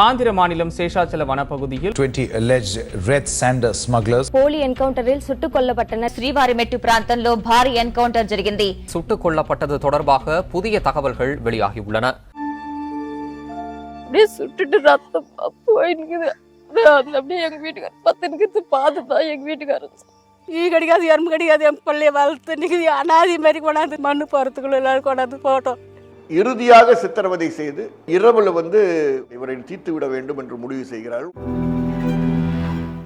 ஆந்திர மாநிலம் சேஷாச்சல வனப்பகுதியில் 20 alleged red sander smugglers పోలీ ఎన్కౌంటరిల్ చుట్టు కొల్లబట్టిన శ్రీవారిమెట్టు ప్రాంతంలో భారీ ఎన్కౌంటర్ జరిగింది சுட்டுக் கொல்லப்பட்டது தொடர்பாக புதிய தகவல்கள் வெளியாகியுள்ளன அப்படியே சுட்டுட்டு ரத்தம் போயிருக்குது அந்த அப்படியே எங்க வீட்டுக்காரர் பத்து நிற்கிறது பார்த்து தான் எங்க வீட்டுக்காரர் ஈ கடிக்காது எறும்பு கடிக்காது என் பிள்ளைய வளர்த்து நிற்குது அனாதி மாதிரி கொண்டாந்து மண்ணு போகிறதுக்குள்ள எல்லாரும் கொண்டாந்து போட்டோம் இறுதியாக சித்திரவதை செய்து இரவில் வந்து இவரை தீர்த்து விட வேண்டும் என்று முடிவு செய்கிறார்கள்.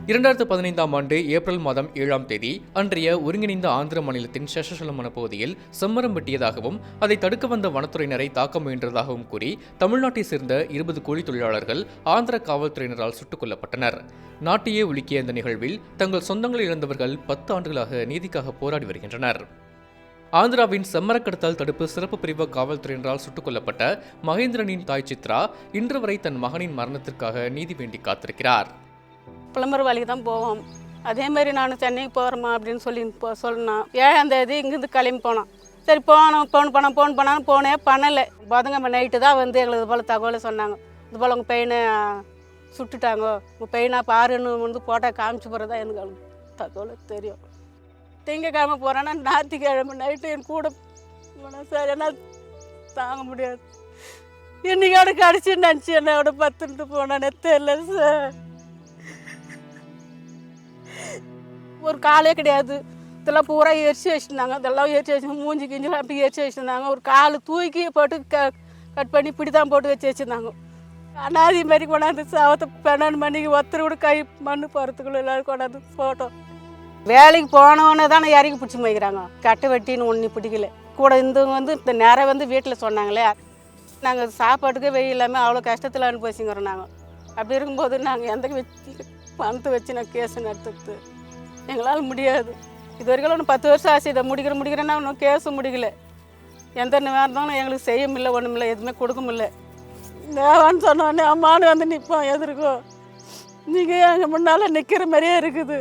இரண்டாயிரத்து பதினைந்தாம் ஆண்டு ஏப்ரல் மாதம் ஏழாம் தேதி அன்றைய ஒருங்கிணைந்த ஆந்திர மாநிலத்தின் சேஷசலம் பகுதியில் செம்மரம் வெட்டியதாகவும் அதை தடுக்க வந்த வனத்துறையினரை தாக்க முயன்றதாகவும் கூறி தமிழ்நாட்டை சேர்ந்த இருபது கூலி தொழிலாளர்கள் ஆந்திர காவல்துறையினரால் சுட்டுக் கொல்லப்பட்டனர். நாட்டையே உலுக்கிய இந்த நிகழ்வில் தங்கள் சொந்தங்களை இழந்தவர்கள் பத்து ஆண்டுகளாக நீதிக்காக போராடி வருகின்றனர். ஆந்திராவின் செம்மரக்கடத்தல் தடுப்பு சிறப்பு பிரிவு காவல்துறையினரால் சுட்டுக் கொல்லப்பட்ட மகேந்திரனின் தாய் சித்ரா இன்று வரை தன் மகனின் மரணத்திற்காக நீதி வேண்டி காத்திருக்கிறார். புலம்பர் வழி தான் போவோம். அதே மாதிரி நான் சென்னைக்கு போகிறோமா அப்படின்னு சொல்லி போ சொன்னான் ஏழாம் தேதி இங்கேருந்து கிளம்பி போனான் சரி போனோம் ஃபோன் பண்ணோம் ஃபோன் பண்ணாலும் போனே பண்ணலை. புதங்கம்ம நைட்டு தான் வந்து எங்களுக்கு இது போல் தகவலை சொன்னாங்க. இது போல் உங்கள் பையனை சுட்டுட்டாங்க. உங்கள் பையனை பாருன்னு வந்து போட்டால் காமிச்சு போகிறதா எனக்கு தகவலை தகவல் தெரியும். திங்கக்கிழமை போகிறேன்னா ஞாயிற்றுக்கிழமை நைட்டு என் கூட போனேன் சார் என்ன தாங்க முடியாது. என்னைக்கோட கடிச்சு நினச்சி என்னோட பத்துட்டு போனேனே தெரியல சார். ஒரு காலே கிடையாது. இதெல்லாம் பூரா எரிச்சு வச்சுருந்தாங்க. இதெல்லாம் எரிச்சு வச்சு மூஞ்சி கிஞ்சிலாம் அப்படி எரிச்சு வச்சுருந்தாங்க. ஒரு கால் தூக்கி போட்டு க கட் பண்ணி இப்படி தான் போட்டு வச்சு வச்சுருந்தாங்க. அனாதி மாதிரி கொண்டாந்து சவத்தை பன்னெண்டு மணிக்கு ஒருத்தர் கூட கை மண்ணு போகிறதுக்குள்ள எல்லோரும் கொண்டாந்து போட்டோம். வேலைக்கு போனவொன்னே தானே இறக்கி பிடிச்சி போய்க்கிறாங்க. கட்டு வெட்டின்னு ஒன்று பிடிக்கல. கூட இருந்தவங்க வந்து இந்த நேரம் வந்து வீட்டில் சொன்னாங்களே நாங்கள் சாப்பாட்டுக்கே வெயில் இல்லாமல் அவ்வளோ கஷ்டத்தில் அனுபவிச்சுங்கிறோம் நாங்கள் அப்படி இருக்கும்போது நாங்கள் எந்த வச்சு பணத்தை வச்சு நான் கேஸ் நடத்துறது? எங்களால் முடியாது. இது வரைக்கும் ஒன்று பத்து வருஷம் ஆச்சு இதை முடிக்கிற முடிக்கிறேன்னா இன்னும் கேஸும் முடிக்கல. எந்த நேரம் இருந்தாலும் எங்களுக்கு செய்ய முடியல ஒன்றும் இல்லை எதுவுமே கொடுக்க முடியல. தேவான்னு சொன்னோடனே அம்மானு வந்து நிற்போம் எதிர்க்கும் நீங்கள் எங்கள் முன்னால் நிற்கிற மாதிரியே இருக்குது.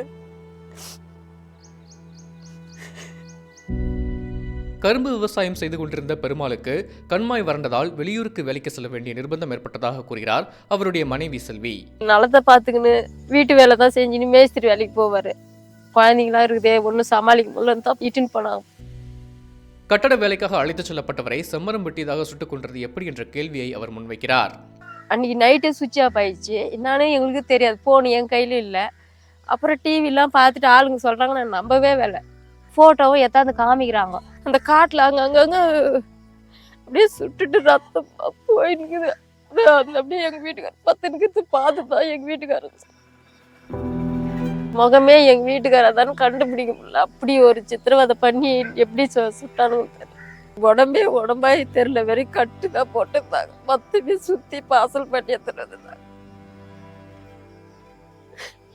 கரும்பு விவசாயம் செய்து கொண்டிருந்த பெருமாளுக்கு கண்மாய் வறண்டதால் வெளியூருக்கு வேலைக்கு செல்ல வேண்டிய நிர்பந்தம் ஏற்பட்டதாக கூறுகிறார் அவருடைய மனைவி செல்வி. நிலத்தை பார்த்துக்கின்னு வீட்டு வேலை தான் செஞ்சுன்னு மேஸ்திரி வேலைக்கு போவார். குழந்தைங்களாம் இருக்குதே ஒன்றும் சமாளிக்க முடியலன்னு தான் இட்டுன்னு போனாங்க. கட்டட வேலைக்காக அழைத்துச் செல்லப்பட்டவரை செம்மரம் வெட்டியதாக சுட்டுக் கொன்றது எப்படி என்ற கேள்வியை அவர் முன்வைக்கிறார். அன்றைக்கி நைட்டு சுவிட்ச் ஆஃப் ஆயிடுச்சு. என்னன்னு எங்களுக்கு தெரியாது. ஃபோன் என் கையில் இல்லை. அப்புறம் டிவிலாம் பார்த்துட்டு ஆளுங்க சொல்கிறாங்க நான் நம்பவே வேலை. ஃபோட்டோவும் எத்தாந்து காமிக்கிறாங்க. அந்த காட்டில் அங்கங்கங்க அப்படியே சுட்டுட்டு ரத்தம் போயிருக்குது அந்த அப்படியே எங்கள் வீட்டுக்காரர் பத்து நிற்கிறது பார்த்து தான் எங்கள் வீட்டுக்காரர் முகமே எங்கள் வீட்டுக்காரர் தானே கண்டுபிடிக்க முடியல. அப்படி ஒரு சித்திரவதை பண்ணி எப்படி சு- தெரியல. உடம்பே உடம்பாய் தெரியல. வெறும் கட்டு தான் போட்டுருந்தாங்க. மொத்தமே சுற்றி பாசல் பண்ணி எடுத்துட்டு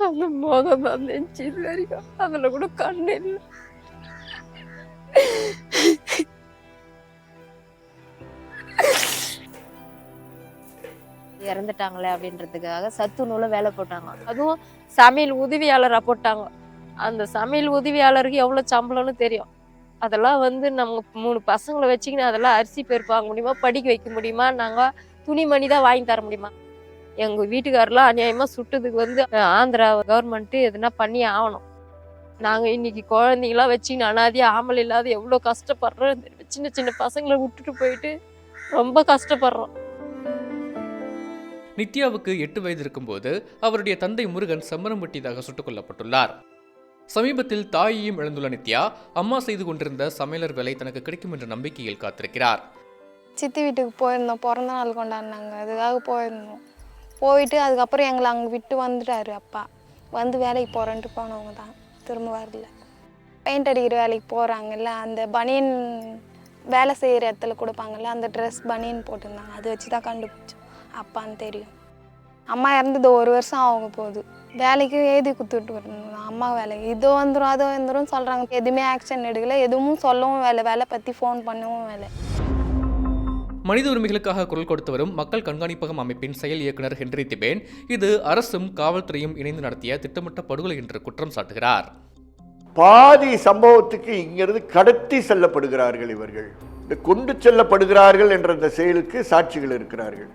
அந்த முகம் தான் நெஞ்சு இது வரைக்கும் அதில் கூட கண்ணு இல்லை. இறந்துட்டாங்களே அப்படின்றதுக்காக சத்து நூல வேலை போட்டாங்க. அதுவும் சமையல் உதவியாளராக போட்டாங்க. அந்த சமையல் உதவியாளருக்கு எவ்வளோ சம்பளம்னு தெரியும். அதெல்லாம் வந்து நம்ம மூணு பசங்களை வச்சுக்கின்னு அதெல்லாம் அரிசி பெருப்பாங்க வாங்க முடியுமா? படிக்க வைக்க முடியுமா? நாங்கள் துணிமணி தான் வாங்கி தர முடியுமா? எங்கள் வீட்டுக்காரெல்லாம் அநியாயமாக சுட்டதுக்கு வந்து ஆந்திரா கவர்மெண்ட்டு எதுனா பண்ணி ஆகணும். நாங்கள் இன்னைக்கு குழந்தைங்களாம் வச்சுக்கின்னு அனாதியாக ஆமல் இல்லாத எவ்வளோ கஷ்டப்படுறோம் சின்ன சின்ன பசங்களை விட்டுட்டு போயிட்டு ரொம்ப கஷ்டப்படுறோம். நித்யாவுக்கு எட்டு வயது இருக்கும்போது அவருடைய தந்தை முருகன் செம்மரம் வெட்டியதாக சுட்டுக் கொல்லப்பட்டுள்ளார். சமீபத்தில் தாயையும் இழந்துள்ள நித்யா அம்மா செய்து கொண்டிருந்த சமையலர் வேலை தனக்கு கிடைக்கும் என்ற நம்பிக்கையில் காத்திருக்கிறார். சித்தி வீட்டுக்கு போயிருந்தோம். பிறந்த நாள் கொண்டாடினாங்க. அதுக்காக போயிருந்தோம். போயிட்டு அதுக்கப்புறம் எங்களை அங்கே விட்டு வந்துட்டாரு அப்பா. வந்து வேலைக்கு போகிறேன்ட்டு போனவங்க தான். திரும்ப வரல பெயிண்ட் அடிக்கிற வேலைக்கு போகிறாங்கல்ல அந்த பனியன் வேலை செய்கிற இடத்துல கொடுப்பாங்கல்ல அந்த ட்ரெஸ் பனியன் போட்டிருந்தாங்க. அதை வச்சு தான் கண்டுபிடிச்சோம். அப்பான்னு தெரியும். அம்மா இறந்தது ஒரு வருஷம் ஆக போகுது. வேலைக்கு எழுதி கொடுத்துட்டு வரணும். அம்மா வேலைக்கு இதோ வந்துடும் அதோ வந்துடும் சொல்கிறாங்க எதுவுமே ஆக்ஷன் எடுக்கல. எதுவும் சொல்லவும் வேலை. வேலை பற்றி ஃபோன் பண்ணவும் வேலை. மனித உரிமைகளுக்காக குரல் கொடுத்து வரும் மக்கள் கண்காணிப்பகம் அமைப்பின் செயல் இயக்குனர் ஹென்றி திபேன் இது அரசும் காவல்துறையும் இணைந்து நடத்திய திட்டமிட்ட படுகொலை என்று குற்றம் சாட்டுகிறார். பாதி சம்பவத்துக்கு இங்கிருந்து கடத்தி செல்லப்படுகிறார்கள் இவர்கள். இந்த கொண்டு செல்லப்படுகிறார்கள் என்ற இந்த செயலுக்கு சாட்சிகள் இருக்கிறார்கள்.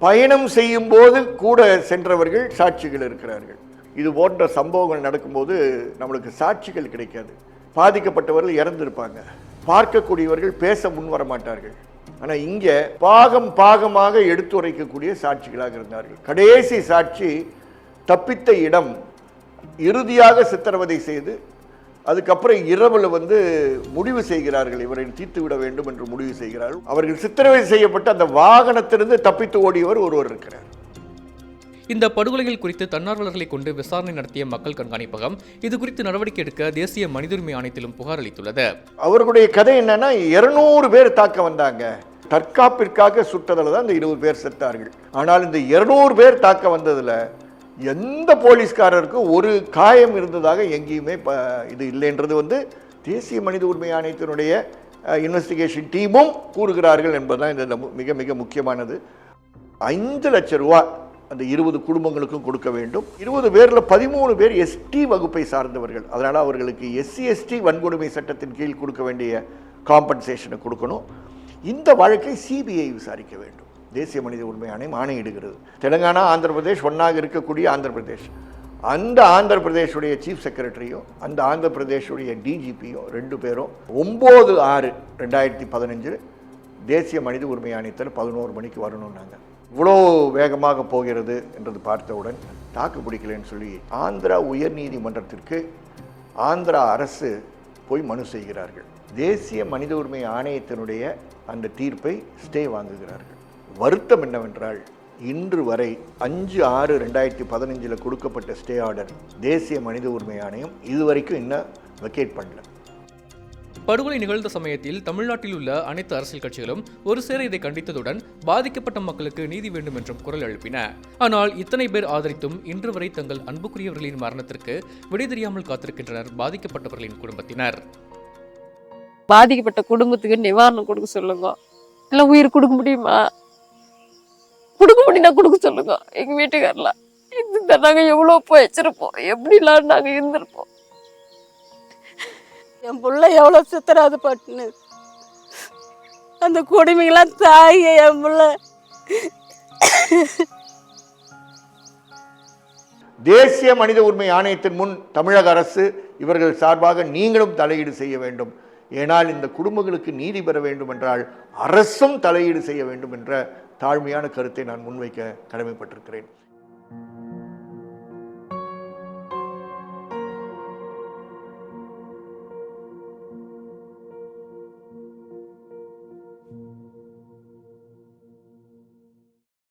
பயணம் செய்யும் போது கூட சென்றவர்கள் சாட்சிகள் இருக்கிறார்கள். இது போன்ற சம்பவங்கள் நடக்கும்போது நம்மளுக்கு சாட்சிகள் கிடைக்காது. பாதிக்கப்பட்டவர்கள் இறந்திருப்பாங்க. பார்க்கக்கூடியவர்கள் பேச முன் வர மாட்டார்கள். ஆனா இங்க பாகம் பாகமாக எடுத்துரைக்கக்கூடிய சாட்சிகளாக இருந்தார்கள். கடைசி சாட்சி தப்பித்த இடம் இறுதியாக சித்திரவதை செய்து அதுக்கப்புறம் இரவில் வந்து முடிவு செய்கிறார்கள். இவரை தீர்த்து விட வேண்டும் என்று முடிவு செய்கிறார்கள். அவர்கள் சித்திரவதை செய்யப்பட்ட அந்த வாகனத்திலிருந்து தப்பித்து ஓடியவர் ஒருவர் இருக்கிறார். இந்த படுகொலைகள் குறித்து தன்னார்வலர்களை கொண்டு விசாரணை நடத்திய மக்கள் கண்காணிப்பகம் இது குறித்து நடவடிக்கை எடுக்க தேசிய மனித உரிமை ஆணையத்திலும் புகார் அளித்துள்ளது. அவர்களுடைய கதை என்னன்னா இருநூறு பேர் தாக்க வந்தாங்க. தற்காப்பிற்காக சுட்டதில் தான் இந்த இருபது பேர் செத்தார்கள். ஆனால் இந்த இருநூறு பேர் தாக்க வந்ததில் எந்த போலீஸ்காரருக்கும் ஒரு காயம் இருந்ததாக எங்கேயுமே ப- இது இல்லைன்றது வந்து தேசிய மனித உரிமை ஆணையத்தினுடைய இன்வெஸ்டிகேஷன் டீமும் கூறுகிறார்கள் என்பதுதான் இந்த மிக மிக முக்கியமானது. ஐந்து லட்சம் ரூபா அந்த இருபது குடும்பங்களுக்கும் கொடுக்க வேண்டும். இருபது பேரில் பதிமூணு பேர் எஸ்டி வகுப்பை சார்ந்தவர்கள். அதனால் அவர்களுக்கு எஸ்சி எஸ்டி வன்கொடுமை சட்டத்தின் கீழ் கொடுக்க வேண்டிய காம்பன்சேஷனை கொடுக்கணும். இந்த வழக்கை சிபிஐ விசாரிக்க வேண்டும். தேசிய மனித உரிமை ஆணையம் ஆணையிடுகிறது தெலுங்கானா ஆந்திர பிரதேஷ் ஒன்றாக இருக்கக்கூடிய ஆந்திர பிரதேஷ் அந்த ஆந்திர பிரதேஷுடைய சீஃப் செக்ரட்டரியும் அந்த ஆந்திர பிரதேஷுடைய டிஜிபியும் ரெண்டு பேரும் ஒம்பது ஆறு ரெண்டாயிரத்தி பதினஞ்சு தேசிய மனித உரிமை ஆணையத்தில் பதினோரு மணிக்கு வரணும்னாங்க. இவ்வளோ வேகமாக போகிறது என்றது பார்த்தவுடன் தாக்கு பிடிக்கலன்னு சொல்லி ஆந்திரா உயர்நீதிமன்றத்திற்கு ஆந்திரா அரசு போய் மனு செய்கிறார்கள். தேசிய மனித உரிமை ஆணையத்தினுடைய அந்த தீர்ப்பை ஸ்டே வாங்குகிறார்கள். வருத்தம் என்னவென்றால் இன்று வரை அஞ்சு ஆறு ரெண்டாயிரத்தி பதினஞ்சில் கொடுக்கப்பட்ட ஸ்டே ஆர்டர் தேசிய மனித உரிமை ஆணையம் இதுவரைக்கும் இன்னும் வெக்கேட் பண்ணல. படுகொலை நிகழ்ந்த சமயத்தில் தமிழ்நாட்டில் உள்ள அனைத்து அரசியல் கட்சிகளும் ஒரு சேர இதை கண்டித்ததுடன் பாதிக்கப்பட்ட மக்களுக்கு நீதி வேண்டும் என்றும் குரல் எழுப்பின. ஆனால் இத்தனை பேர் ஆதரித்தும் இன்று வரை தங்கள் அன்புக்குரியவர்களின் மரணத்திற்கு விடை தெரியாமல் காத்திருக்கின்றனர் பாதிக்கப்பட்டவர்களின் குடும்பத்தினர். பாதிக்கப்பட்ட குடும்பத்துக்கு நிவாரணம் கொடுக்க சொல்லுங்க. இல்லை உயிர் கொடுக்க முடியுமா? கொடுக்க முடியும்னா கொடுக்க சொல்லுங்க. எங்க வீட்டுக்காரல இந்த நாங்க எவ்வளோ போய் வச்சிருப்போம் எப்படிலாம் நாங்க இருந்திருப்போம்? என் பிள்ளை எவ்வளோ சித்தராது பட்டுன்னு. அந்த கொடுமைகளாம் தாய் என் புள்ள. தேசிய மனித உரிமை ஆணையத்தின் முன் தமிழக அரசு இவர்கள் சார்பாக நீங்களும் தலையீடு செய்ய வேண்டும். ஏனால் இந்த குடும்பங்களுக்கு நீதி பெற வேண்டும் என்றால் அரசும் தலையீடு செய்ய வேண்டும் என்ற தாழ்மையான கருத்தை நான் முன்வைக்க கடமைப்பட்டிருக்கிறேன்.